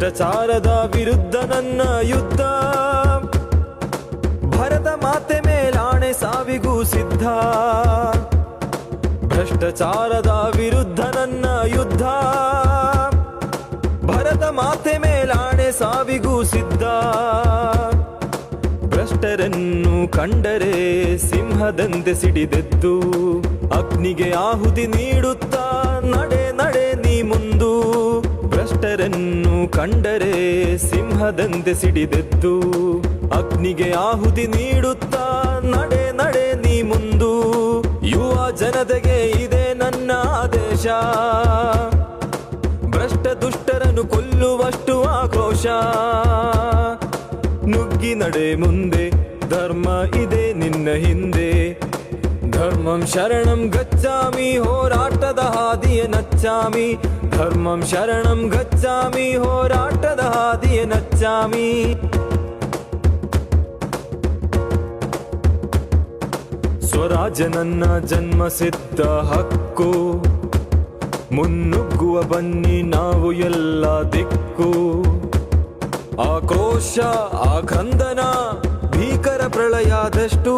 ಭ್ರಷ್ಟಾಚಾರದ ವಿರುದ್ಧ ನನ್ನ ಯುದ್ಧ. ಭರತ ಮಾತೆ ಮೇಲಾಣೆ ಸಾವಿಗೂ ಸಿದ್ಧ. ಭ್ರಷ್ಟಾಚಾರದ ವಿರುದ್ಧ ನನ್ನ ಯುದ್ಧ. ಭರತ ಮಾತೆ ಮೇಲಾಣೆ ಸಾವಿಗೂ ಸಿದ್ಧ. ಭ್ರಷ್ಟರನ್ನು ಕಂಡರೆ ಸಿಂಹದಂತೆ ಸಿಡಿದೆದ್ದು. ಅಗ್ನಿಗೆ ಆಹುತಿ ನೀಡುತ್ತಾ ಕಂಡರೆ ಸಿಂಹದಂತೆ ಸಿಡಿದೆದ್ದು ಅಗ್ನಿಗೆ ಆಹುತಿ ನೀಡುತ್ತಾ, ನಡೆ ನಡೆ ನೀ ಮುಂದು. ಯುವ ಜನತೆಗೆ ಇದೆ ನನ್ನ ಆದೇಶ. ಭ್ರಷ್ಟ ದುಷ್ಟರನ್ನು ಕೊಲ್ಲುವಷ್ಟು ಆಕ್ರೋಶ. ನುಗ್ಗಿ ನಡೆ ಮುಂದೆ, ಧರ್ಮ ಇದೆ ನಿನ್ನ ಹಿಂದೆ. ಧರ್ಮಂ ಶರಣಂ ಗಚ್ಚಾಮಿ ಹೋರಾಟದ ಹಾದಿಯ ನಚ್ಚಾಮಿ ಧರ್ಮಂ ಶರಣಂ ಗಚ್ಚಾಮಿ ಹೋರಾಟದ ಹಾದಿಯ ನಚ್ಚಾಮಿ ಸ್ವರಾಜ ನನ್ನ ಜನ್ಮ ಸಿದ್ಧ ಹಕ್ಕು. ಮುನ್ನುಗ್ಗುವ ಬನ್ನಿ ನಾವು ಎಲ್ಲ ದಿಕ್ಕು. ಆಕ್ರೋಶ ಆಖಂದನ ಭೀಕರ ಪ್ರಳಯದಷ್ಟು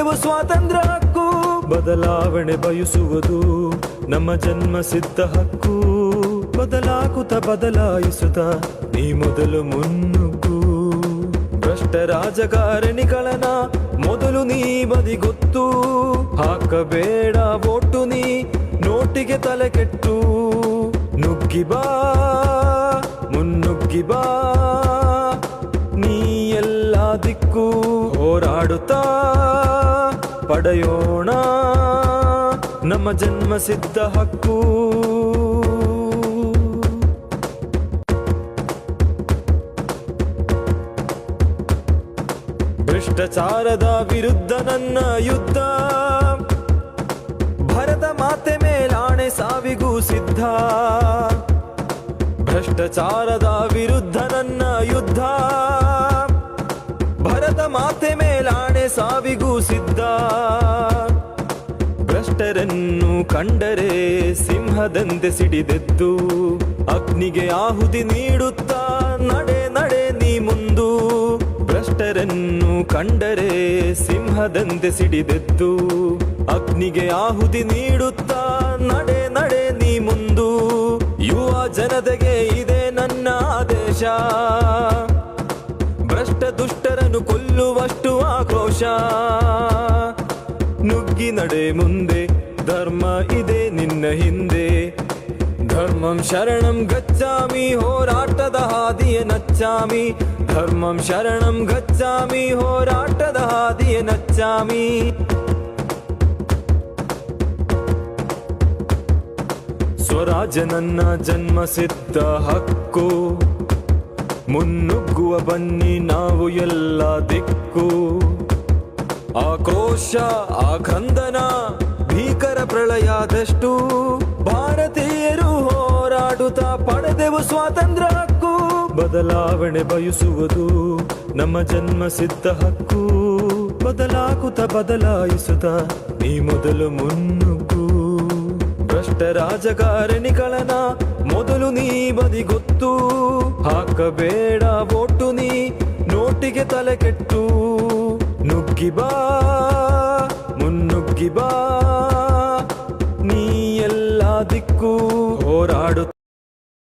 ಪಡೆದೆವು ಸ್ವಾತಂತ್ರ್ಯ ಹಕ್ಕು ಬದಲಾವಣೆ ಬಯಸುವುದು ನಮ್ಮ ಜನ್ಮ ಸಿದ್ಧ ಹಕ್ಕು. ಬದಲಾಗುತ್ತ ಬದಲಾಯಿಸುತ್ತ ನೀ ಮೊದಲು ಮುನ್ನುಗ್ಗು. ಭ್ರಷ್ಟ ರಾಜಕಾರಣಿಗಳನ ಮೊದಲು ನೀ ಬದಿಗೊತ್ತು ಹಾಕಬೇಡ ಓಟು ನೀ ನೋಟಿಗೆ ತಲೆ ಕೆಟ್ಟು. ನುಗ್ಗಿ ಬಾ, ಮುನ್ನುಗ್ಗಿ ಬಾ. ನೀ ಎಲ್ಲ ದಿಕ್ಕು ಹೋರಾಡುತ್ತಾ. ಪಡೆಯೋಣ. ನಮ್ಮ ಜನ್ಮ ಸಿದ್ಧ ಹಕ್ಕು. ಭ್ರಷ್ಟಾಚಾರದ ವಿರುದ್ಧ ನನ್ನ ಯುದ್ಧ. ಭರದ ಮಾತೆ ಮೇಲಾಣೆ ಸಾವಿಗೂ ಸಿದ್ಧ. ಭ್ರಷ್ಟಾಚಾರದ ವಿರುದ್ಧ ನನ್ನ ಯುದ್ಧ. ಮಾತೆ ಮೇಲಾಣೆ ಸಾವಿಗೂ ಸಿದ್ದ ಭ್ರಷ್ಟರನ್ನು ಕಂಡರೆ ಸಿಂಹದಂತೆ ಸಿಡಿದೆದ್ದು, ಅಗ್ನಿಗೆ ಆಹುತಿ ನೀಡುತ್ತಾ ನಡೆ ನಡೆ ನೀ ಮುಂದು. ಭ್ರಷ್ಟರನ್ನು ಕಂಡರೆ ಸಿಂಹದಂತೆ ಸಿಡಿದೆದ್ದು, ಅಗ್ನಿಗೆ ಆಹುತಿ ನೀಡುತ್ತಾ ನಡೆ ನಡೆ ನೀ ಮುಂದು. ಯುವ ಜನತೆಗೆ ಇದೆ ನನ್ನ ಆದೇಶ. ನುಗ್ಗಿ ನಡೆ ಮುಂದೆ, ಧರ್ಮ ಇದೆ ನಿನ್ನ ಹಿಂದೆ. ಧರ್ಮಂ ಶರಣಂ ಗಚ್ಚಾಮಿ, ಹೋರಾಟದ ಹಾದಿಯ ನಚ್ಚಾಮಿ. ಧರ್ಮಂ ಶರಣಂ ಗಚ್ಚಾಮಿ, ಹೋರಾಟದ ಹಾದಿಯ ನಚ್ಚಾಮಿ. ಸ್ವರಾಜ ನನ್ನ ಜನ್ಮ ಸಿದ್ಧ ಹಕ್ಕು. ಮುನ್ನುಗ್ಗುವ ಬನ್ನಿ ನಾವು ಎಲ್ಲ ದಿಕ್ಕು. ಆಕ್ರೋಶ, ಆಕ್ರಂದನ, ಭೀಕರ ಪ್ರಳಯಾದಷ್ಟು ಭಾರತೀಯರು ಹೋರಾಡುತ್ತಾ ಪಡೆದೆವು ಸ್ವಾತಂತ್ರ್ಯ ಹಕ್ಕು ಬದಲಾವಣೆ ಬಯಸುವುದು ನಮ್ಮ ಜನ್ಮ ಸಿದ್ಧ ಹಕ್ಕು. ಬದಲಾಗುತ್ತ ಬದಲಾಯಿಸುತ್ತ ನೀ ಮೊದಲು ಮುನ್ನುಗ್ಗು. ಭ್ರಷ್ಟ ರಾಜಕಾರಣಿಗಳನ ಮೊದಲು ನೀ ಬದಿ ಗೊತ್ತು. ಹಾಕಬೇಡ ಓಟು ನೀ, ನೋಟಿಗೆ ತಲೆ ಕೆಟ್ಟು. ನುಗ್ಗಿ ಬಾ